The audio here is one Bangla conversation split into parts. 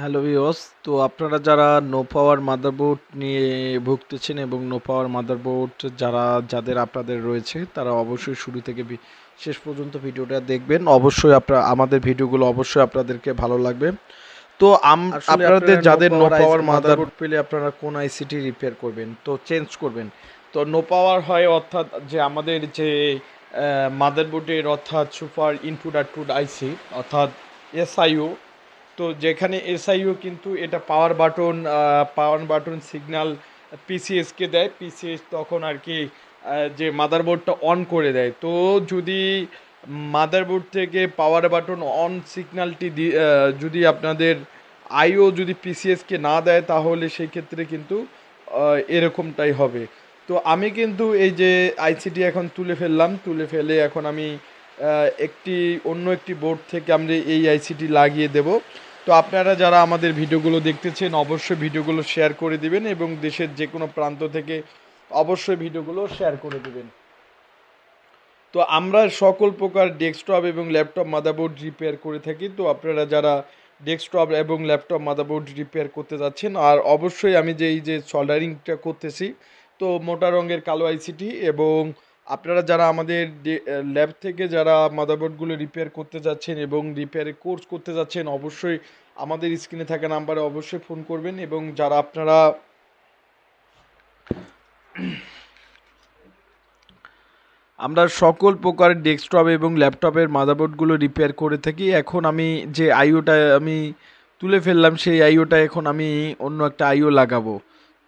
হ্যালো ভিউয়ার্স তো আপনারা যারা নো পাওয়ার মাদারবোর্ড নিয়ে ভুগতেছেন এবং নো পাওয়ার মাদারবোর্ড যারা যাদের আপনাদের রয়েছে তারা অবশ্যই শুরু থেকে শেষ পর্যন্ত ভিডিওটা দেখবেন। অবশ্যই আপনারা আমাদের ভিডিওগুলো অবশ্যই আপনাদেরকে ভালো লাগবে। তো আপনাদের যাদের নো পাওয়ার মাদারবোর্ড পেলে আপনারা কোন আইসিটি রিপেয়ার করবেন? তো চেঞ্জ করবেন। তো নো পাওয়ার হয় অর্থাৎ যে আমাদের যে মাদারবোর্ডের অর্থাৎ সুপার ইনপুট আউটপুট আইসি অর্থাৎ এসআইও তো যেখানে এসআইও কিন্তু এটা power button power button signal পিসিএসকে দেয় পিসিএস তখন আর কি যে মাদারবোর্ডটা অন করে দেয়। তো যদি মাদারবোর্ড থেকে পাওয়ার বাটন অন সিগন্যালটি যদি আপনাদের আইও যদি পিসিএসকে না দেয়, তাহলে সেই ক্ষেত্রে কিন্তু এরকমটাই হবে। তো আমি কিন্তু এই যে আইসিটি এখন তুলে ফেললাম, তুলে ফেলে এখন আমি একটি, অন্য একটি বোর্ড থেকে আমরা এই আইসিটি লাগিয়ে দেব। তো আপনারা যারা আমাদের ভিডিওগুলো দেখতেছেন, অবশ্যই ভিডিওগুলো শেয়ার করে দিবেন এবং দেশের যে কোনো প্রান্ত থেকে অবশ্যই ভিডিওগুলো শেয়ার করে দিবেন। তো আমরা সকল প্রকার ডেস্কটপ এবং ল্যাপটপ মাদারবোর্ড রিপেয়ার করে থাকি। তো আপনারা যারা ডেস্কটপ এবং ল্যাপটপ মাদারবোর্ড রিপেয়ার করতে যাচ্ছেন, আর অবশ্যই আমি যে এই যে সল্ডারিংটা করতেছি, তো মোটা রঙের কালো আইসিটি এবং আপনারা যারা আমাদের ল্যাব থেকে যারা মাদারবোর্ডগুলো রিপেয়ার করতে যাচ্ছেন এবং রিপেয়ারের কোর্স করতে যাচ্ছেন, অবশ্যই আমাদের স্ক্রিনে থাকা নাম্বারে অবশ্যই ফোন করবেন এবং যারা আপনারা আমরা সকল প্রকার ডেস্কটপ এবং ল্যাপটপের মাদারবোর্ডগুলো রিপেয়ার করে থাকি। এখন আমি যে আইওটা আমি তুলে ফেললাম, সেই আইওটা এখন আমি অন্য একটা আইও লাগাবো।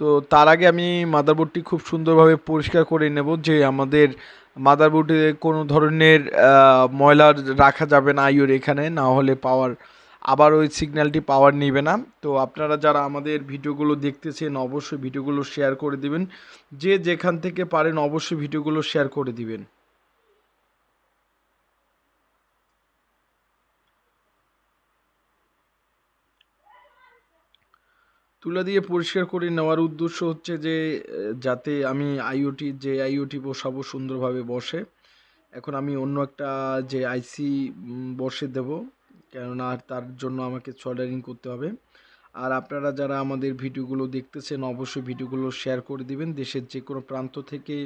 তো তার আগে আমি মাদারবোর্ডটি খুব সুন্দরভাবে পরিষ্কার করে নেব যে আমাদের মাদারবোর্ডে কোনো ধরনের ময়লা রাখা যাবে না আইওর এখানে, না হলে পাওয়ার আবার ওই সিগন্যালটি পাওয়ার নেবে না। তো আপনারা যারা আমাদের ভিডিওগুলো দেখতেছেন, অবশ্যই ভিডিওগুলো শেয়ার করে দিবেন। যে যেখান থেকে পারেন, অবশ্যই ভিডিওগুলো শেয়ার করে দিবেন। তুলা দিয়ে পরিষ্কার করে নেওয়ার উদ্দেশ্য হচ্ছে যে, যাতে আমি আইওটি, যে আইওটি বসাবো সুন্দরভাবে বসে। এখন আমি অন্য একটা যে আইসি বসে দেব। কেননা তার জন্য আমাকে সোল্ডারিং করতে হবে। আর আপনারা যারা আমাদের ভিডিওগুলো দেখতেছেন, অবশ্যই ভিডিওগুলো শেয়ার করে দিবেন। দেশের যে কোনো প্রান্ত থেকে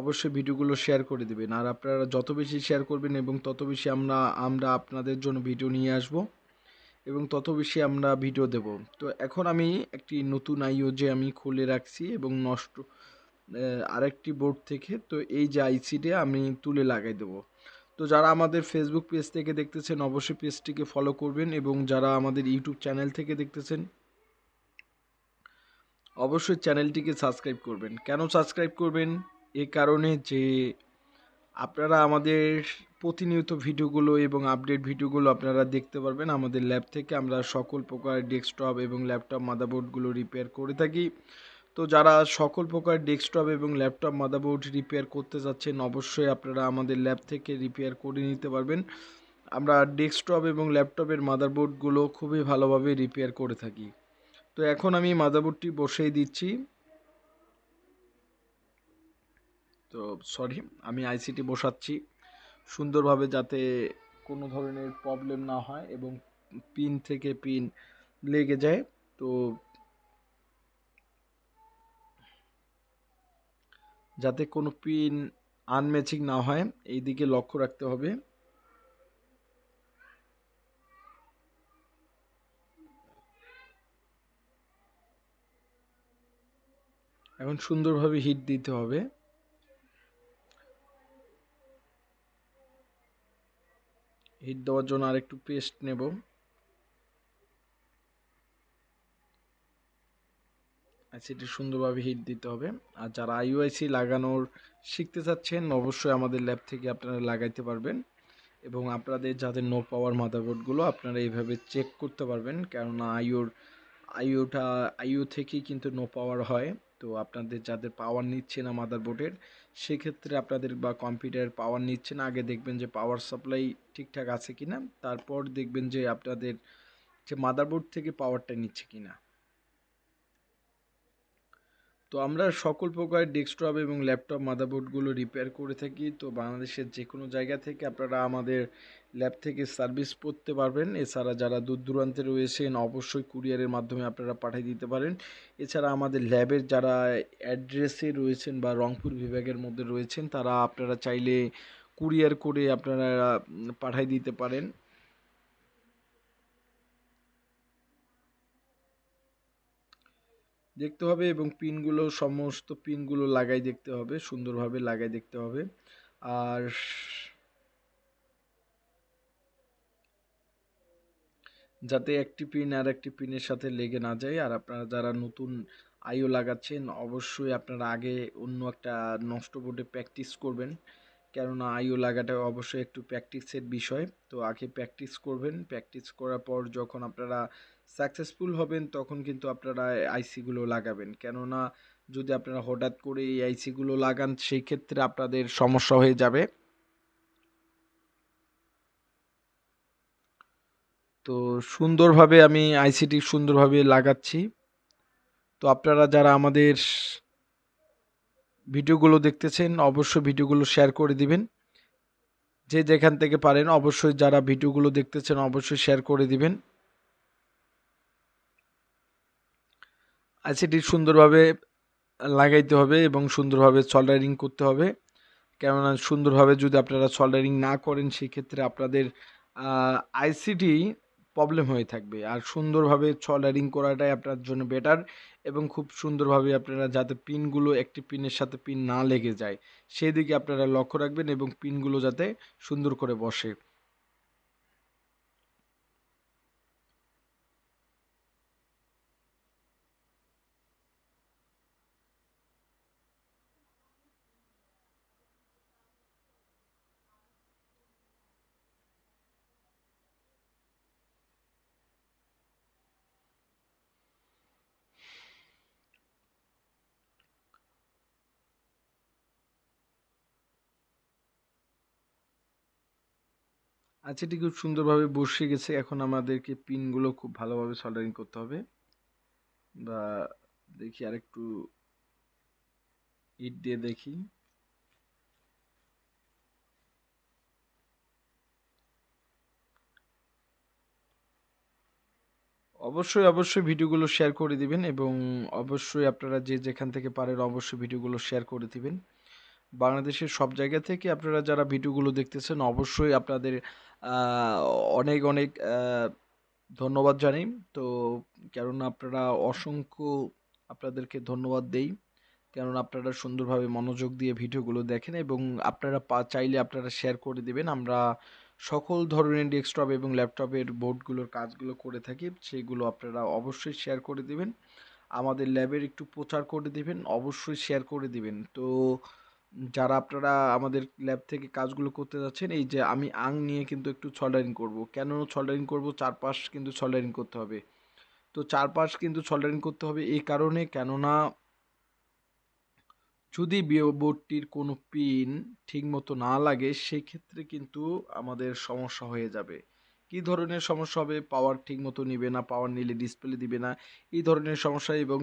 অবশ্যই ভিডিওগুলো শেয়ার করে দিবেন। আর আপনারা যত বেশি শেয়ার করবেন এবং তত বেশি আমরা আমরা আপনাদের জন্য ভিডিও নিয়ে আসব এবং তত বেশি আমরা ভিডিও দেব। তো এখন আমি একটি নতুন আইও যে আমি খুলে রাখছি এবং নষ্ট আরেকটি বোর্ড থেকে। তো এই যে আইসিটা আমি তুলে লাগাই দেবো। তো যারা আমাদের ফেসবুক পেজ থেকে দেখতেছেন, অবশ্যই পেজটিকে ফলো করবেন এবং যারা আমাদের ইউটিউব চ্যানেল থেকে দেখতেছেন, অবশ্যই চ্যানেলটিকে সাবস্ক্রাইব করবেন। কেন সাবস্ক্রাইব করবেন? এ কারণে যে আপনারা আমাদের প্রতিনিয়ত ভিডিওগুলো এবং আপডেট ভিডিওগুলো আপনারা দেখতে পারবেন। আমাদের ল্যাব থেকে আমরা সকল প্রকার ডেস্কটপ এবং ল্যাপটপ মাদারবোর্ডগুলো রিপেয়ার করে থাকি। তো যারা সকল প্রকার ডেস্কটপ এবং ল্যাপটপ মাদারবোর্ড রিপেয়ার করতে যাচ্ছেন, অবশ্যই আপনারা আমাদের ল্যাব থেকে রিপেয়ার করে নিতে পারবেন। আমরা ডেস্কটপ এবং ল্যাপটপের মাদারবোর্ডগুলো খুবই ভালোভাবে রিপেয়ার করে থাকি। তো এখন আমি মাদারবোর্ডটি বসিয়ে দিচ্ছি। তো সরি আমি আইসিটি বসাচ্ছি। সুন্দরভাবে যাতে কোনো ধরনের প্রবলেম না হয় এবং পিন থেকে পিন লেগে যায়। তো যাতে কোনো পিন আনম্যাচিং না হয় এই দিকে লক্ষ্য রাখতে হবে। এখন সুন্দরভাবে হিট দিতে হবে। হিট দেওয়ার জন্য আরেকটু পেস্ট নেব। আইসিটি সুন্দরভাবে হিট দিতে হবে। আর যারা আইওআইসি লাগানোর শিখতে চাচ্ছেন, অবশ্যই আমাদের ল্যাব থেকে আপনারা লাগাইতে পারবেন। এবং আপনাদের যাদের নো পাওয়ার মাদারবোর্ডগুলো আপনারা এইভাবে চেক করতে পারবেন। কেননা আইওর আইওটা আইও থেকেই কিন্তু নো পাওয়ার হয়। তো আপনাদের যাদের পাওয়ার নিচ্ছে না মাদারবোর্ডের সেক্ষেত্রে আপনাদের বা কম্পিউটারের পাওয়ার নিচ্ছে না, আগে দেখবেন যে পাওয়ার সাপ্লাই ঠিকঠাক আছে কিনা। তারপর দেখবেন যে আপনাদের যে মাদারবোর্ড থেকে পাওয়ারটা নিচ্ছে কিনা। তো আমরা সকল প্রকার ডেস্কটপ এবং ল্যাপটপ, মাদারবোর্ডগুলো রিপেয়ার করে থাকি। তো বাংলাদেশের যে কোনো জায়গা থেকে আপনারা আমাদের ল্যাব থেকে সার্ভিস করতে পারবেন। এছাড়া যারা দূর দূরান্তে রয়েছেন, অবশ্যই কুরিয়ারের মাধ্যমে আপনারা পাঠিয়ে দিতে পারেন। এছাড়া আমাদের ল্যাবের যারা অ্যাড্রেসে রয়েছেন বা রংপুর বিভাগের মধ্যে রয়েছেন, তারা আপনারা চাইলে কুরিয়ার করে আপনারা পাঠিয়ে দিতে পারেন। দেখতে হবে এবং পিনগুলো, সমস্ত পিনগুলো লাগাই দেখতে হবে, সুন্দরভাবে লাগাই দেখতে হবে। আর যাতে একটি পিন আর একটি পিনের সাথে লেগে না যায়, আর আপনারা যারা নতুন আইও লাগাচ্ছেন, অবশ্যই আপনারা আগে অন্য একটা নষ্ট বোর্ডে প্র্যাকটিস করবেন। কেননা আইও লাগাটা অবশ্যই একটু প্র্যাকটিসের বিষয়। তো আগে প্র্যাকটিস করবেন। প্র্যাকটিস করার পর যখন আপনারা সাকসেসফুল হবেন, তখন কিন্তু আপনারা আইসিগুলো লাগাবেন। কেননা যদি আপনারা হঠাৎ করে এই আইসিগুলো লাগান সেই ক্ষেত্রে আপনাদের সমস্যা হয়ে যাবে। তো সুন্দরভাবে আমি আইসিটি সুন্দরভাবে লাগাচ্ছি। তো আপনারা যারা আমাদের ভিডিওগুলো দেখতেছেন, অবশ্যই ভিডিওগুলো শেয়ার করে দিবেন। যে যেখান থেকে পারেন, অবশ্যই যারা ভিডিওগুলো দেখতেছেন, অবশ্যই শেয়ার করে দিবেন। আইসিটি সুন্দরভাবে লাগাইতে হবে এবং সুন্দরভাবে সল্ডারিং করতে হবে। কেননা সুন্দরভাবে যদি আপনারা সল্ডারিং না করেন, সেক্ষেত্রে আপনাদের আইসিটি প্রবলেম হয়ে থাকবে। আর সুন্দরভাবে সল্ডারিং করাটাই আপনার জন্য বেটার এবং খুব সুন্দরভাবে আপনারা যাতে পিনগুলো একটি পিনের সাথে পিন না লেগে যায়, সেদিকে আপনারা লক্ষ্য রাখবেন এবং পিনগুলো যাতে সুন্দর করে বসে। আচ্ছা এটি খুব সুন্দরভাবে বসে গেছে। এখন আমাদেরকে পিনগুলো খুব ভালোভাবে সল্ডারিং করতে হবে। বা দেখি আরেকটু ইট দিয়ে দেখি। অবশ্যই অবশ্যই ভিডিওগুলো শেয়ার করে দিবেন এবং অবশ্যই আপনারা যে যেখান থেকে পারেন অবশ্যই ভিডিওগুলো শেয়ার করে দিবেন। বাংলাদেশের সব জায়গা থেকে আপনারা যারা ভিডিওগুলো দেখতেছেন, অবশ্যই আপনাদের অনেক অনেক ধন্যবাদ জানাই তো কেননা আপনারা অসংখ্য আপনাদেরকে ধন্যবাদ দেই। কেননা আপনারা সুন্দরভাবে মনোযোগ দিয়ে ভিডিওগুলো দেখেন এবং আপনারা চাইলে আপনারা শেয়ার করে দিবেন। আমরা সকল ধরনের ডেস্কটপ এবং ল্যাপটপের বোর্ডগুলোর কাজগুলো করে থাকি, সেগুলো আপনারা অবশ্যই শেয়ার করে দিবেন। আমাদের ল্যাবের একটু প্রচার করে দিবেন, অবশ্যই শেয়ার করে দিবেন। তো যারা আপনারা আমাদের ল্যাব থেকে কাজগুলো করতে যাচ্ছেন, এই যে আমি আং নিয়ে কিন্তু একটু সল্ডারিং করব। কেন সল্ডারিং করব? চারপাশ কিন্তু সল্ডারিং করতে হবে। তো চারপাশ কিন্তু সল্ডারিং করতে হবে এই কারণে, কেননা যদি বোর্ডটির কোনো পিন ঠিকমতো না লাগে সেই ক্ষেত্রে কিন্তু আমাদের সমস্যা হয়ে যাবে। কী ধরনের সমস্যা হবে? পাওয়ার ঠিক মতো নিবে না পাওয়ার নিলে ডিসপ্লে দিবে না। এই ধরনের সমস্যা এবং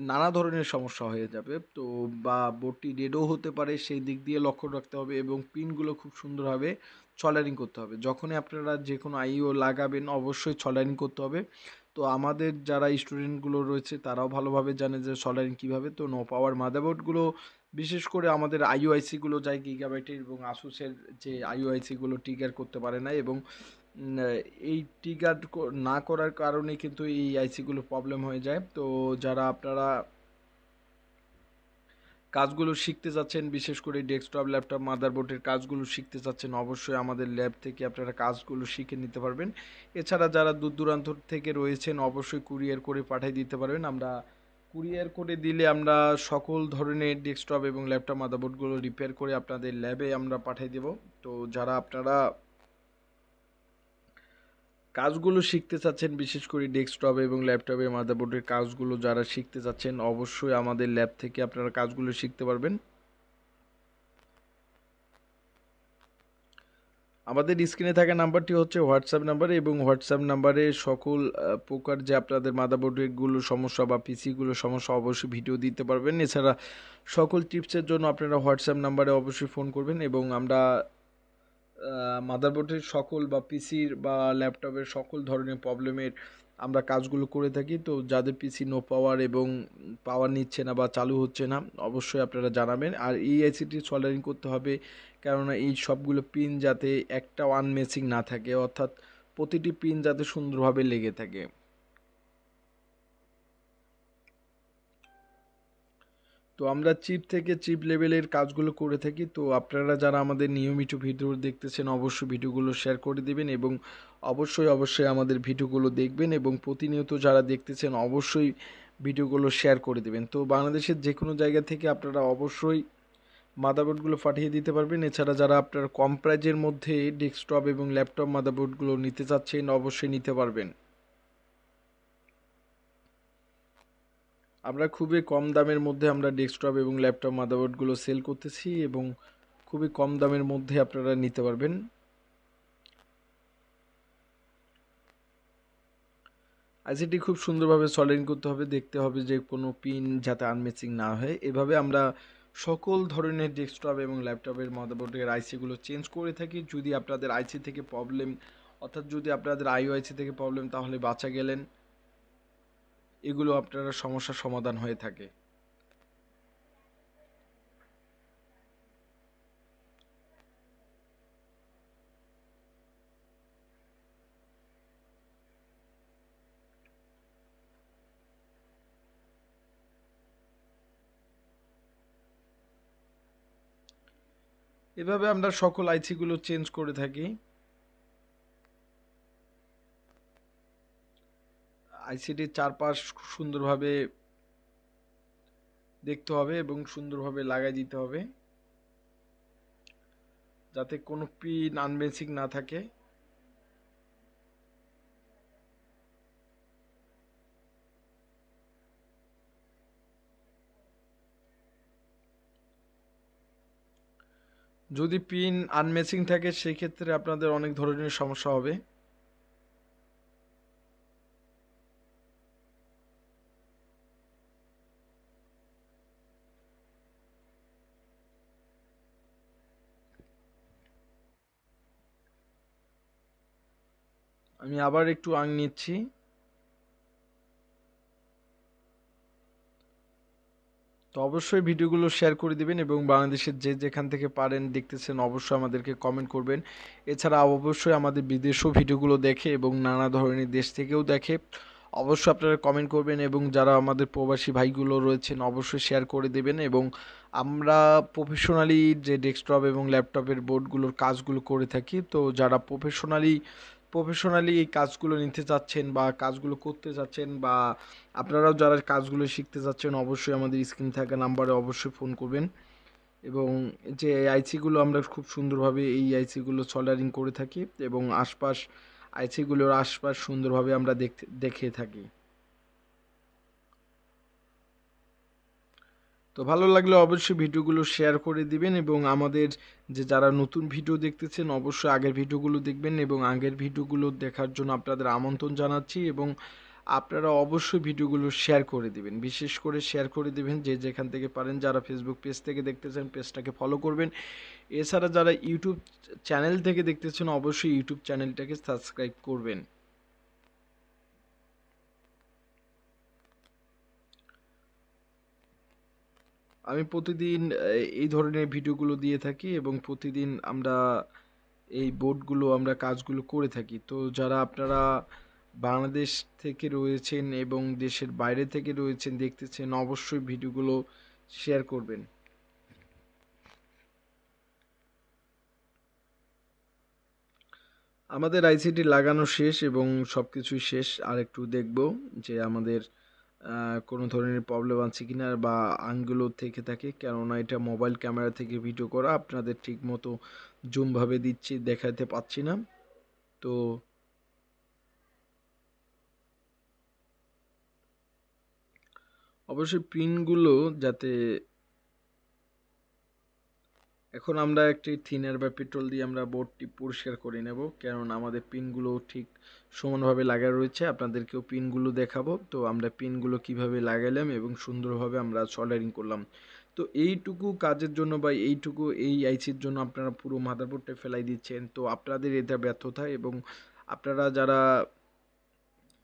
নানা ধরনের সমস্যা হয়ে যাবে। তো বা বোর্ডটি ডেডও হতে পারে, সেই দিক দিয়ে লক্ষ্য রাখতে হবে এবং পিনগুলো খুব সুন্দরভাবে ছলারিং করতে হবে। যখনই আপনারা যে কোনো আইও লাগাবেন, অবশ্যই ছলারিং করতে হবে। তো আমাদের যারা স্টুডেন্টগুলো রয়েছে, তারাও ভালোভাবে জানে যে সলারিং কীভাবে। তো নো পাওয়ার মাদারবোর্ডগুলো বিশেষ করে আমাদের আইওআইসিগুলো যায় গিগাবাইটের এবং আসুসের যে আইওআইসিগুলো টিগার করতে পারে না এবং এই টিগার না করার কারণে কিন্তু এই আইসিগুলো প্রবলেম হয়ে যায়। তো যারা আপনারা কাজগুলো শিখতে যাচ্ছেন, বিশেষ করে ডেস্কটপ ল্যাপটপ মাদারবোর্ডের কাজগুলো শিখতে চাচ্ছেন অবশ্যই আমাদের ল্যাব থেকে আপনারা কাজগুলো শিখে নিতে পারবেন। এছাড়া যারা দূর দূরান্ত থেকে রয়েছেন, অবশ্যই কুরিয়ার করে পাঠিয়ে দিতে পারবেন। আমরা কুরিয়ার করে দিলে আমরা সকল ধরনের ডেস্কটপ এবং ল্যাপটপ মাদারবোর্ডগুলো রিপেয়ার করে আপনাদের ল্যাবে আমরা পাঠিয়ে দেব। তো যারা আপনারা কাজগুলো শিখতে চাচ্ছেন, বিশেষ করে ডেস্কটপ এবং ল্যাপটপে মাদারবোর্ডের কাজগুলো যারা শিখতে চাচ্ছেন, অবশ্যই আমাদের ল্যাব থেকে আপনারা কাজগুলো শিখতে পারবেন। আমাদের স্ক্রিনে থাকা নাম্বারটি হচ্ছে হোয়াটসঅ্যাপ নাম্বার এবং হোয়াটসঅ্যাপ নাম্বারে সকল প্রকার যে আপনাদের মাদারবোর্ডগুলো সমস্যা বা পিসিগুলো সমস্যা অবশ্যই ভিডিও দিতে পারবেন। এছাড়া সকল টিপসের জন্য আপনারা হোয়াটসঅ্যাপ নাম্বারে অবশ্যই ফোন করবেন এবং আমরা মাদারবোর্ডের সকল বা পিসির বা ল্যাপটপের সকল ধরনের প্রবলেমের আমরা কাজগুলো করে থাকি। তো যাদের পিসি নো পাওয়ার এবং পাওয়ার নিচ্ছে না বা চালু হচ্ছে না, অবশ্যই আপনারা জানাবেন। আর এই আইসিটি সল্ডারিং করতে হবে, কেননা এই সবগুলো পিন যাতে একটা ওয়ান মেসিং না থাকে, অর্থাৎ প্রতিটি পিন যাতে সুন্দরভাবে লেগে থাকে। তো আমরা চিপ থেকে চিপ লেভেলের কাজগুলো করে থাকি। তো আপনারা যারা আমাদের নিয়মিত ভিডিও দেখতেছেন, অবশ্যই ভিডিওগুলো শেয়ার করে দেবেন এবং অবশ্যই অবশ্যই আমাদের ভিডিওগুলো দেখবেন এবং প্রতিনিয়ত যারা দেখতেছেন, অবশ্যই ভিডিওগুলো শেয়ার করে দেবেন। তো বাংলাদেশের যে কোনো জায়গা থেকে আপনারা অবশ্যই মাদারবোর্ডগুলো পাঠিয়ে দিতে পারবেন। এছাড়া যারা আপনার কম প্রাইজের মধ্যে ডেস্কটপ এবং ল্যাপটপ মাদারবোর্ডগুলো নিতে চাচ্ছেন, অবশ্যই নিতে পারবেন। আমরা খুবই কম দামের মধ্যে আমরা ডেস্কটপ এবং ল্যাপটপ মাদারবোর্ডগুলো সেল করতেছি এবং খুবই কম দামের মধ্যে আপনারা নিতে পারবেন। আইসিটি খুব সুন্দরভাবে সলিং করতে হবে, দেখতে হবে যে কোনো পিন যাতে আনমেচিং না হয়। এভাবে আমরা সকল ধরনের ডেস্কটপ এবং ল্যাপটপের মাদারবোর্ডের আইসিগুলো চেঞ্জ করে থাকি। যদি আপনাদের আইসি থেকে প্রবলেম অর্থাৎ যদি আপনাদের আইওআইসি থেকে প্রবলেম তাহলে বাঁচা গেলেন। এগুলো আপনারা সমস্যার সমাধান হয়ে থাকে। এভাবে আমরা সকল আইসিগুলো চেঞ্জ করে থাকি। আইসিটির চারপাশ সুন্দরভাবে দেখতে হবে এবং সুন্দরভাবে লাগাই দিতে হবে। যাতে কোনো পিন আনবেসিক না থাকে। যদি পিন আনমেসিং থাকে সেই ক্ষেত্রে আপনাদের অনেক ধরনের সমস্যা হবে। আমি আবার একটু আং নিচ্ছি। তো অবশ্যই ভিডিওগুলো শেয়ার করে দিবেন এবং বাংলাদেশের যে যেখান থেকে পারেন, দেখতেছেন, অবশ্যই আমাদেরকে কমেন্ট করবেন। এছাড়া অবশ্যই আমাদের বিদেশও ভিডিওগুলো দেখে এবং নানা ধরনের দেশ থেকেও দেখে অবশ্যই আপনারা কমেন্ট করবেন এবং যারা আমাদের প্রবাসী ভাইগুলো রয়েছেন, অবশ্যই শেয়ার করে দেবেন এবং আমরা প্রফেশনালি যে ডেস্কটপ এবং ল্যাপটপের বোর্ডগুলোর কাজগুলো করে থাকি, তো যারা প্রফেশনালি প্রফেশনালি এই কাজগুলো নিতে চাচ্ছেন বা কাজগুলো করতে চাচ্ছেন বা আপনারাও যারা কাজগুলো শিখতে চাচ্ছেন, অবশ্যই আমাদের স্ক্রিন থাকা নাম্বারে অবশ্যই ফোন করবেন। এবং যে আইসিগুলো আমরা খুব সুন্দরভাবে এই আইসিগুলো সল্ডারিং করে থাকি এবং আশপাশ আইসিগুলোর আশপাশ সুন্দরভাবে আমরা দেখতে, দেখে থাকি। তো ভালো লাগলে অবশ্যই ভিডিওগুলো শেয়ার করে দিবেন এবং আমাদের যে যারা নতুন ভিডিও দেখতেছেন অবশ্যই আগের ভিডিওগুলো দেখবেন এবং আগের ভিডিওগুলো দেখার জন্য আপনাদের আমন্ত্রণ জানাচ্ছি এবং আপনারা অবশ্যই ভিডিওগুলো শেয়ার করে দিবেন। বিশেষ করে শেয়ার করে দিবেন যে যেখান থেকে পারেন, যারা ফেসবুক পেজ থেকে দেখতেছেন পেজটাকে ফলো করবেন। এছাড়া যারা ইউটিউব চ্যানেল থেকে দেখতেছেন অবশ্যই ইউটিউব চ্যানেলটাকে সাবস্ক্রাইব করবেন। আমি প্রতিদিন এই ধরনের ভিডিওগুলো দিয়ে থাকি এবং প্রতিদিন আমরা এই বোর্ডগুলো, আমরা কাজগুলো করে থাকি। তো যারা আপনারা বাংলাদেশ থেকে রয়েছেন এবং দেশের বাইরে থেকে রয়েছেন, দেখতেছেন, অবশ্যই ভিডিওগুলো শেয়ার করবেন। আমাদের আইসিটি লাগানো শেষ এবং সব কিছুই শেষ। আর একটু দেখব যে আমাদের কোনো ধরনের প্রবলেম আছে কি না বা আঙ্গুলো থেকে থাকে। কেননা এটা মোবাইল ক্যামেরা থেকে ভিডিও করা, আপনাদের ঠিক মতো জুমভাবে দিচ্ছি, দেখাতে পাচ্ছি না। তো অবশ্যই পিনগুলো যাতে এখন আমরা একটি থিনার বা পেট্রোল দিয়ে আমরা বোর্ডটি পরিষ্কার করে নেব কারণ আমাদের পিনগুলো ঠিক সমানভাবে লাগা রয়েছে। আপনাদেরকেও পিনগুলো দেখাবো। তো আমরা পিনগুলো কীভাবে লাগাইলাম এবং সুন্দরভাবে আমরা সল্ডারিং করলাম। তো এইটুকু কাজের জন্য বা এইটুকু এই আইসির জন্য আপনারা পুরো মাদারবোর্ডটা ফেলাই দিচ্ছেন। তো আপনাদের এটা ব্যর্থতা এবং আপনারা যারা,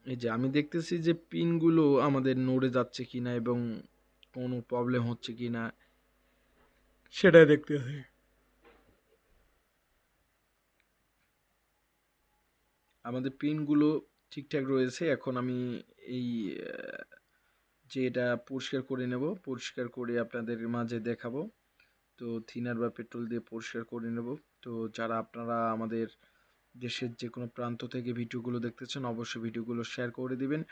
এই যে আমি দেখতেছি যে পিনগুলো আমাদের নড়ে যাচ্ছে কিনা এবং কোনো প্রবলেম হচ্ছে কিনা সেটা দেখতেছি আমাদের পিনগুলো ঠিকঠাক রয়েছে, এখন আমি এই যে এটা পরিষ্কার করে নেব, পরিষ্কার করে আপনাদের মাঝে দেখাবো। তো থিনার বা পেট্রোল দিয়ে পরিষ্কার করে নেব। তো যারা আপনারা আমাদের দেশের যে কোনো প্রান্ত থেকে ভিডিওগুলো দেখতেছেন, অবশ্যই ভিডিওগুলো শেয়ার করে দিবেন।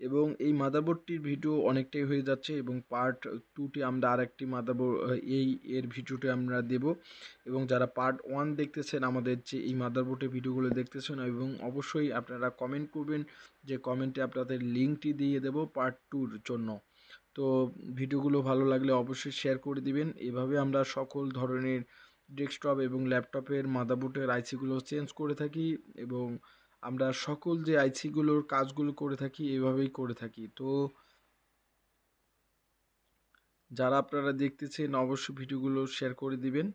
এবং এই মাদারবোর্ডটির ভিডিও অনেকটাই হয়ে যাচ্ছে এবং পার্ট টুটি আমরা আর আরেকটি মাদারবোর্ড এই এর ভিডিওটি আমরা দেব। এবং যারা পার্ট ওয়ান দেখতেছেন, আমাদের যে এই মাদারবোর্ডের ভিডিওগুলো দেখতেছেন, এবং অবশ্যই আপনারা কমেন্ট করবেন যে কমেন্টে আপনাদের লিঙ্কটি দিয়ে দেব পার্ট টুর জন্য। তো ভিডিওগুলো ভালো লাগলে অবশ্যই শেয়ার করে দিবেন। এভাবে আমরা সকল ধরনের ডেস্কটপ এবং ল্যাপটপের মাদারবোর্ডের আইসিগুলো চেঞ্জ করে থাকি এবং আমরা সকল যে আইসিগুলোর কাজগুলো করে থাকি, এভাবেই করে থাকি। তো যারা আপনারা দেখতেছেন, অবশ্যই ভিডিওগুলো শেয়ার করে দিবেন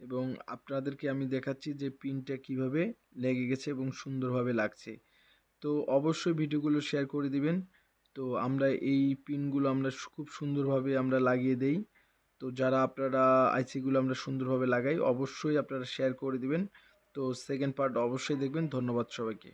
এবং আপনাদেরকে আমি দেখাচ্ছি যে পিনটা কীভাবে লেগে গেছে এবং সুন্দরভাবে লাগছে। তো অবশ্যই ভিডিওগুলো শেয়ার করে দিবেন। তো আমরা এই পিনগুলো আমরা খুব সুন্দরভাবে আমরা লাগিয়ে দেই। তো যারা আপনারা আইসিগুলো আমরা সুন্দরভাবে লাগাই, অবশ্যই আপনারা শেয়ার করে দিবেন। তো সেকেন্ড পার্ট অবশ্যই দেখবেন। ধন্যবাদ সবাইকে।